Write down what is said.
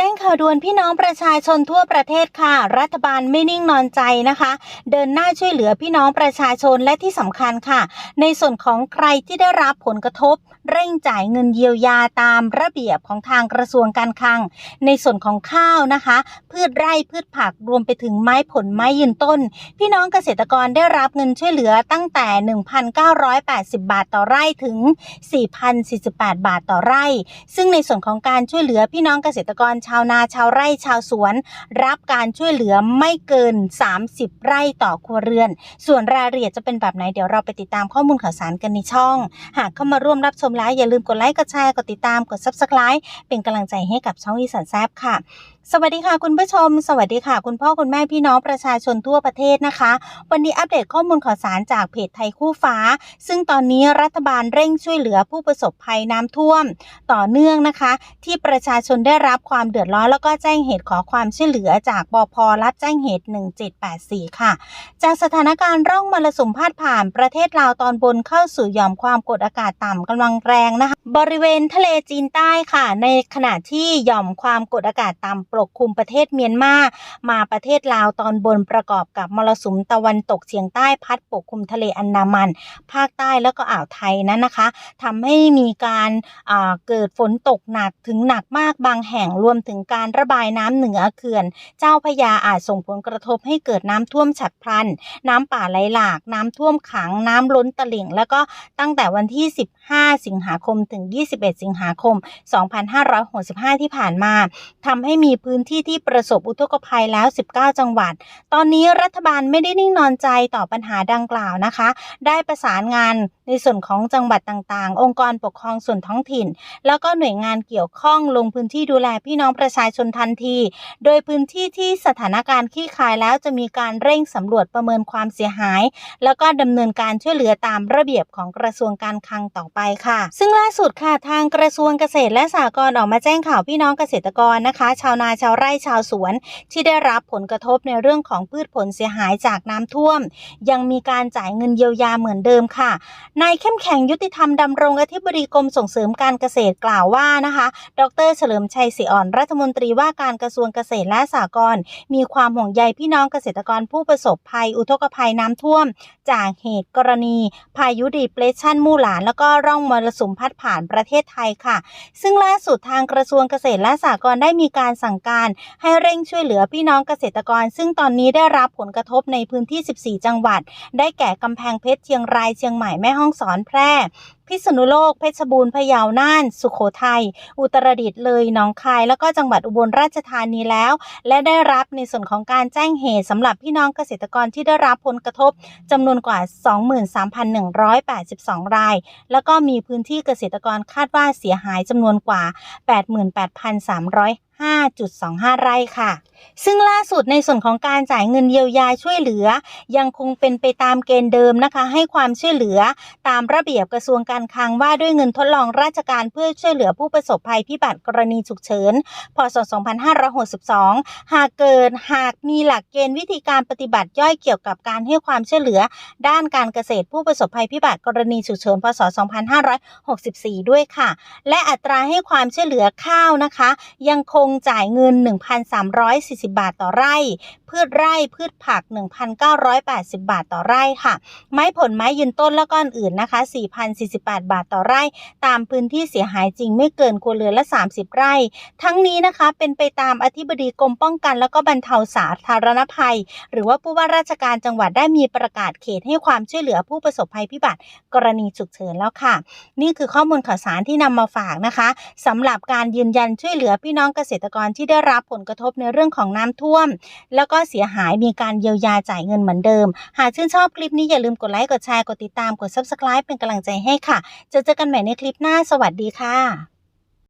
จ้งข่าวด่วนพี่น้องประชาชนทั่วประเทศค่ะ รัฐบาลไม่นิ่งนอนใจนะคะ เดินหน้าช่วยเหลือพี่น้องประชาชนและที่สำคัญค่ะ ในส่วนของใครที่ได้รับผลกระทบ เร่งจ่ายเงินเยียวยาตามระเบียบของทางกระทรวงการคลัง ในส่วนของข้าวนะคะ พืชไร่พืชผักรวมไปถึงไม้ผลไม้ยืนต้น พี่น้องเกษตรกรได้รับเงินช่วยเหลือตั้งแต่ 1,980 บาทต่อไร่ถึง 4,048 บาทต่อไร่ ซึ่งในส่วนของการช่วยเหลือพี่น้องเกษตรกรชาวนาชาวไร่ชาวสวน รับการช่วยเหลือไม่เกิน 30 ไร่ต่อครัวเรือน ส่วนรายละเอียดจะเป็นแบบไหนเดี๋ยวเราไปติดตามข้อมูลข่าวสารกันในช่อง หากเข้ามาร่วมรับชมแล้วอย่าลืมกดไลค์กดแชร์กดติดตามกด subscribe เป็นกำลังใจให้กับช่องอีสานแซบค่ะสวัสดีค่ะคุณผู้ชม สวัสดีค่ะ คุณพ่อคุณแม่พี่น้องประชาชนทั่วประเทศนะคะ วันนี้อัปเดตข้อมูลข่าวสารจากเพจไทยคู่ฟ้า ซึ่งตอนนี้รัฐบาลเร่งช่วยเหลือผู้ประสบภัยน้ำท่วม ต่อเนื่องนะคะ ที่ประชาชนได้รับความเดือดร้อนแล้วก็แจ้งเหตุขอความช่วยเหลือจากบพรับแจ้งเหตุ 1784 ค่ะ จากสถานการณ์ร่องมรสุมพาดผ่านประเทศลาวตอนบนเข้าสู่หย่อมความกดอากาศต่ำกำลังแรงนะคะ บริเวณทะเลจีนใต้ค่ะ ในขณะที่หย่อมความกดอากาศต่ำปกคลุมประเทศเมียนมามาประเทศลาวตอนบนประกอบกับมรสุมตะวันตกเฉียงใต้พัดปกคลุมทะเลอันดามัน ภาคใต้แล้วก็อ่าวไทยนั้นนะคะทำให้มีการเกิดฝนตกหนักถึงหนักมากบางแห่งรวมถึงการระบายน้ำเหนือเขื่อน เจ้าพยาอาจส่งผลกระทบให้เกิดน้ำท่วมฉับพลัน น้ำป่าไหลหลาก น้ำท่วมขัง น้ำล้นตลิ่ง แล้วก็ตั้งแต่วันที่ 15 สิงหาคมถึง 21 สิงหาคม 2565 ที่ผ่านมาทำให้มีพื้นที่ที่ประสบอุทกภัยแล้ว 19 จังหวัด ตอนนี้รัฐบาลไม่ได้นิ่งนอนใจต่อปัญหาดังกล่าวนะคะ ได้ประสานงานในส่วนของจังหวัดต่างๆ องค์กรปกครองส่วนท้องถิ่น แล้วก็หน่วยงานเกี่ยวข้องลงพื้นที่ดูแลพี่น้องประชาชนทันที โดยพื้นที่ที่สถานการณ์คลี่คลายแล้วจะมีการเร่งสำรวจประเมินความเสียหาย แล้วก็ดำเนินการช่วยเหลือตามระเบียบของกระทรวงการคลังต่อไปค่ะ ซึ่งล่าสุดค่ะทางกระทรวงเกษตรและสหกรณ์ออกมาแจ้งข่าวพี่น้องเกษตรกรนะคะ ชาวนาชาวไร่ชาวสวน ที่ได้รับผลกระทบในเรื่องของพืชผลเสียหายจากน้ำท่วม ยังมีการจ่ายเงินเยียวยาเหมือนเดิมค่ะนายเข้มแข็งยุติธรรมดำรงอธิบดีกรมส่งเสริมการเกษตรกล่าวว่านะคะ ดร เฉลิมชัยศรีอ่อนรัฐมนตรีว่าการกระทรวงเกษตรและสหกรณ์มีความห่วงใยพี่น้องเกษตรกรผู้ประสบภัย อุทกภัยน้ำท่วม จากเหตุกรณี พายุดีเพรสชันมู่หลาน แล้วก็ร่องมรสุมพัดผ่านประเทศไทยค่ะ ซึ่งล่าสุดทางกระทรวงเกษตรและสหกรณ์ได้มีการสั่งการ ให้เร่งช่วยเหลือพี่น้องเกษตรกร ซึ่งตอนนี้ได้รับผลกระทบในพื้นที่ 14 จังหวัด ได้แก่กำแพงเพชรเชียงรายเชียงใหม่แม่ฮ่องสอนแพร่ พิษณุโลก เพชรบูรณ์พะเยาน่าน สุโขทัย อุตรดิตถ์เลยหนองคาย แล้วก็จังหวัดอุบลราชธานีแล้ว และได้รับในส่วนของการแจ้งเหตุสำหรับพี่น้องเกษตรกรที่ได้รับผลกระทบจำนวนกว่า 23,182 ราย แล้วก็มีพื้นที่เกษตรกรคาดว่าเสียหายจำนวนกว่า 88,300 5.25 ไร่ค่ะ ซึ่งล่าสุดในส่วนของการจ่ายเงินเยียวยาช่วยเหลือ ยังคงเป็นไปตามเกณฑ์เดิมนะคะ ให้ความช่วยเหลือตามระเบียบกระทรวงการคลังว่าด้วยเงินทดลองราชการเพื่อช่วยเหลือผู้ประสบภัยพิบัติกรณีฉุกเฉิน พศ 2562 หากเกิดหากมีหลักเกณฑ์วิธีการปฏิบัติย่อยเกี่ยวกับการให้ความช่วยเหลือ ด้านการเกษตรผู้ประสบภัยพิบัติกรณีฉุกเฉิน พศ 2564 ด้วยค่ะ และอัตราให้ความช่วยเหลือข้าวนะคะ ยังคงจ่ายเงิน 1,340 บาทต่อไร่ พืชไร่พืชผัก 1,980 บาทต่อไร่ค่ะ ไม้ผลไม้ยืนต้นและก้อนอื่นนะคะ 4,048 บาทต่อไร่ ตามพื้นที่เสียหายจริงไม่เกินครัวเรือนละ 30 ไร่ ทั้งนี้นะคะเป็นไปตามอธิบดีกรมป้องกัน และก็บรรเทาสาธารณภัย หรือว่าผู้ว่าราชการจังหวัดได้มีประกาศเขตให้ความช่วยเหลือผู้ประสบภัยพิบัติ กรณีฉุกเฉินแล้วค่ะ นี่คือข้อมูลข่าวสารที่นำมาฝากนะคะสำหรับการยืนยันช่วยเหลือพี่น้องเกษตรกรที่ได้รับผลกระทบในเรื่องของน้ำท่วม แล้วก็เสียหายมีการเยียวยาจ่ายเงินเหมือนเดิม หากชื่นชอบคลิปนี้อย่าลืมกดไลค์กดแชร์กดติดตามกด subscribe เป็นกำลังใจให้ค่ะ จะเจอกันใหม่ในคลิปหน้าสวัสดีค่ะ